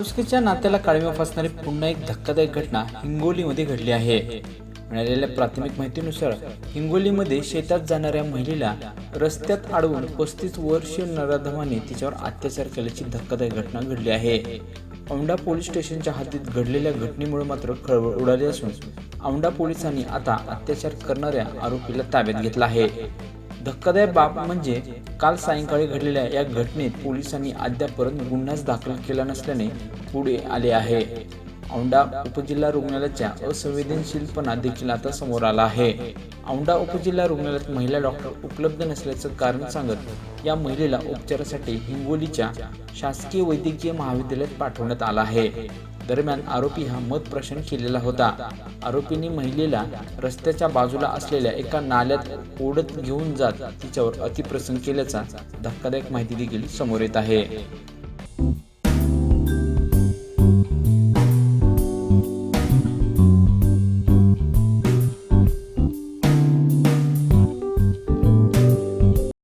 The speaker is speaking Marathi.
नुसकीच्या नात्याला काळव्या फासणारी पुन्हा एक धक्कादायक घटना हिंगोलीमध्ये घडली आहे. मिळालेल्या प्राथमिक माहितीनुसार हिंगोलीमध्ये शेतात जाणाऱ्या महिलेला रस्त्यात अडवून पस्तीस वर्षीय नराधमाने तिच्यावर अत्याचार केल्याची धक्कादायक घटना घडली आहे. औंढा पोलीस स्टेशनच्या हद्दीत घडलेल्या घटनेमुळे मात्र खळबळ उडाली असून औंढा पोलिसांनी आता अत्याचार करणाऱ्या आरोपीला ताब्यात घेतला आहे. धक्कादायक बाब म्हणजे काल सायंकाळी घडलेल्या या घटनेत पोलिसांनी अद्यापर्यंत गुन्हाच दाखल केला नसल्याने पुढे आले आहे. औंढा उपजिल्हा रुग्णालयाच्या असंवेदनशीलपणा देखील आता समोर आला आहे. औंढा उपजिल्हा रुग्णालयात महिला डॉक्टर उपलब्ध नसल्याचं कारण सांगत या महिलेला उपचारासाठी हिंगोलीच्या शासकीय वैद्यकीय महाविद्यालयात पाठवण्यात आला आहे. दरम्यान आरोपी हा मत प्रश्न केलेला होता. आरोपींनी महिलेला रस्त्याच्या बाजूला असलेल्या एका नाल्यात ओढत घेऊन जात तिच्यावर अतिप्रसंग केल्याचा धक्कादायक माहिती देखील समोर येत आहे.